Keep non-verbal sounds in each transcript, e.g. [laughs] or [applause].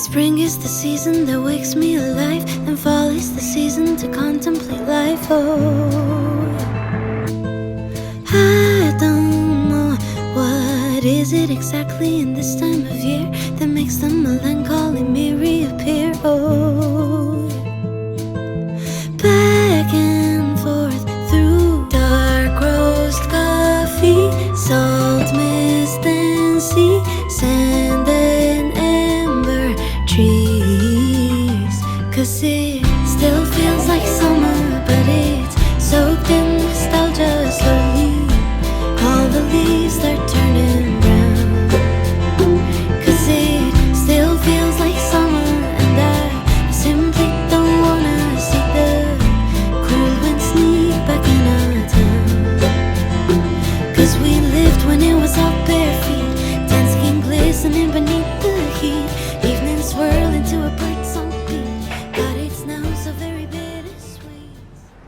Spring is the season that wakes me alive, and fall is the season to contemplate life. Oh, I don't know what is it exactly in this time of year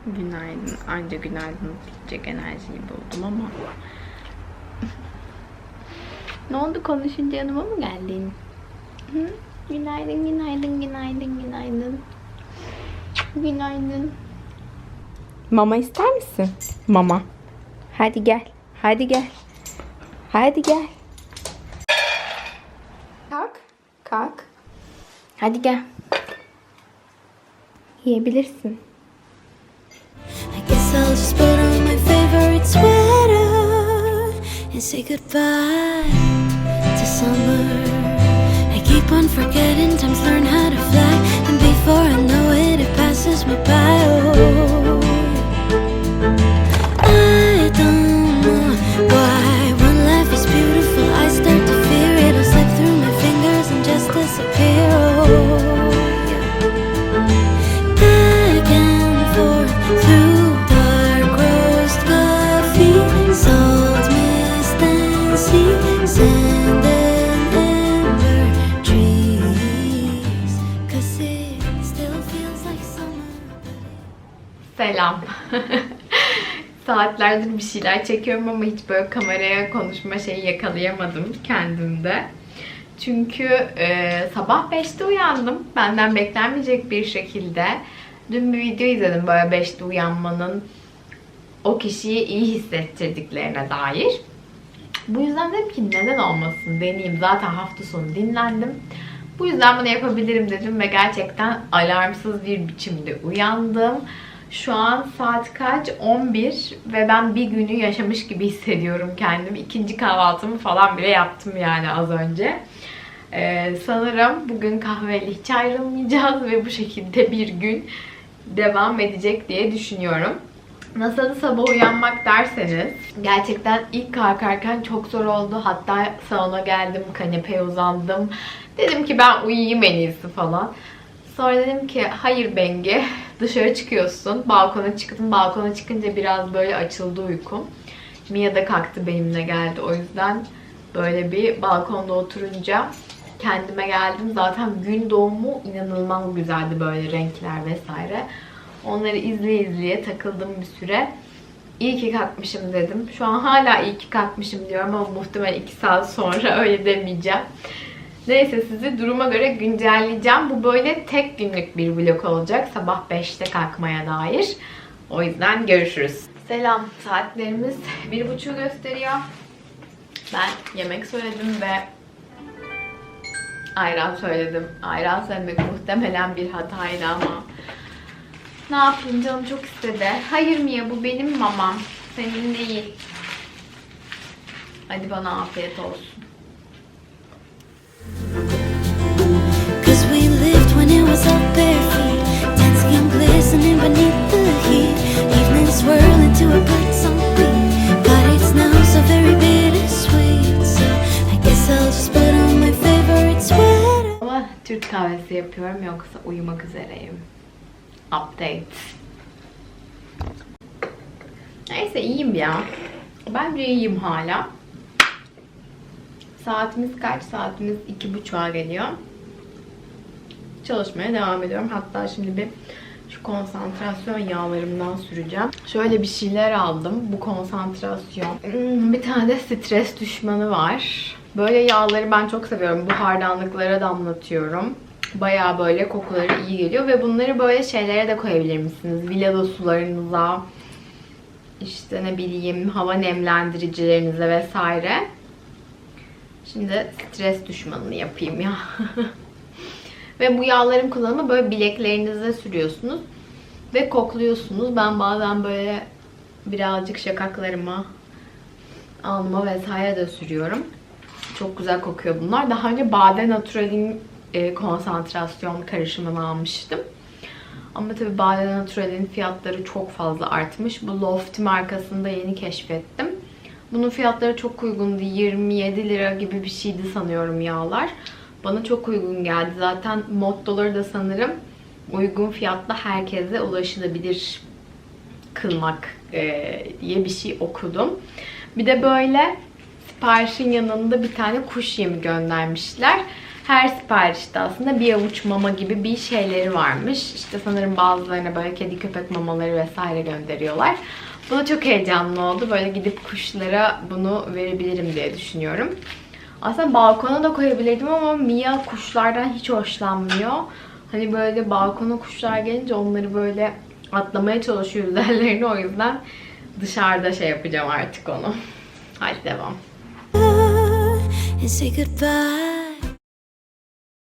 Günaydın. Anca günaydın diyecek enerjiyi buldum ama. [laughs] ne oldu konuşunca yanıma mı geldin? Hı? Günaydın, günaydın, günaydın, günaydın. Günaydın. Mama ister misin? Mama. Hadi gel. Hadi gel. Hadi gel. Kalk. Kalk. Hadi gel. Yiyebilirsin. I'll just put on my favorite sweater and say goodbye Selam. [laughs] Saatlerdir bir şeyler çekiyorum ama hiç böyle kameraya konuşma şeyi yakalayamadım kendimde. Çünkü e, sabah 5'te uyandım. Benden beklenmeyecek bir şekilde. Dün bir video izledim böyle 5'te uyanmanın o kişiyi iyi hissettirdiklerine dair. Bu yüzden dedim ki neden olmasın deneyeyim. Zaten hafta sonu dinlendim. Bu yüzden bunu yapabilirim dedim ve gerçekten alarmsız bir biçimde uyandım. Şu an saat kaç? 11 ve ben bir günü yaşamış gibi hissediyorum kendimi. İkinci kahvaltımı falan bile yaptım yani az önce. Ee, sanırım bugün kahveyle hiç ayrılmayacağız ve bu şekilde bir gün devam edecek diye düşünüyorum. Nasıl sabah uyanmak derseniz gerçekten ilk kalkarken çok zor oldu. Hatta salona geldim, kanepeye uzandım. Dedim ki ben uyuyayım en iyisi falan. Sonra dedim ki hayır Bengi [laughs] dışarı çıkıyorsun. Balkona çıktım. Balkona çıkınca biraz böyle açıldı uykum. Mia da kalktı benimle geldi. O yüzden böyle bir balkonda oturunca kendime geldim. Zaten gün doğumu inanılmaz güzeldi böyle renkler vesaire. Onları izleye izleye takıldım bir süre. İyi ki kalkmışım dedim. Şu an hala iyi ki kalkmışım diyorum ama muhtemelen 2 saat sonra [laughs] öyle demeyeceğim. Neyse sizi duruma göre güncelleyeceğim. Bu böyle tek günlük bir vlog olacak. Sabah 5'te kalkmaya dair. O yüzden görüşürüz. Selam. Saatlerimiz [laughs] 1.30'u gösteriyor. Ben yemek söyledim ve ayran söyledim. Ayran söylemek muhtemelen bir hataydı ama ne yapayım canım çok istedi. Hayır Mia bu benim mamam. Senin değil. Hadi bana afiyet olsun. Kahvesi yapıyorum yoksa uyumak üzereyim. Update. Neyse iyiyim ya. Bence iyiyim hala. Saatimiz kaç? Saatimiz iki buçuğa geliyor. Çalışmaya devam ediyorum. Hatta şimdi bir şu konsantrasyon yağlarımdan süreceğim. Şöyle bir şeyler aldım. Bu konsantrasyon. Hmm, Bir tane de stres düşmanı var. Böyle yağları ben çok seviyorum. Buhardanlıklara damlatıyorum. Bayağı böyle kokuları iyi geliyor ve bunları böyle şeylere de koyabilir misiniz? Villada sularınıza, işte ne bileyim hava nemlendiricilerinize vesaire. Şimdi stres düşmanını yapayım ya. [laughs] ve bu yağların kullanımı böyle bileklerinize sürüyorsunuz ve kokluyorsunuz. Ben bazen böyle birazcık şakaklarıma, alnıma vesaire de sürüyorum. Çok güzel kokuyor bunlar. Daha önce Bade Natural'in e, konsantrasyon karışımını almıştım. Ama tabii Bade Natural'in fiyatları çok fazla artmış. Bu Lofty markasını da yeni keşfettim. Bunun fiyatları çok uygundu. 27 lira gibi bir şeydi sanıyorum yağlar. Bana çok uygun geldi. Zaten mottoları da sanırım uygun fiyatla herkese ulaşılabilir kılmak e, diye bir şey okudum. Bir de böyle siparişin yanında bir tane kuş yemi göndermişler. Her siparişte aslında bir avuç mama gibi bir şeyleri varmış. İşte sanırım bazılarına böyle kedi köpek mamaları vesaire gönderiyorlar. Bu da çok heyecanlı oldu. Böyle gidip kuşlara bunu verebilirim diye düşünüyorum. Aslında balkona da koyabilirdim ama Mia kuşlardan hiç hoşlanmıyor. Hani böyle balkona kuşlar gelince onları böyle atlamaya çalışıyor üzerlerine o yüzden dışarıda şey yapacağım artık onu. Hadi devam. and say goodbye.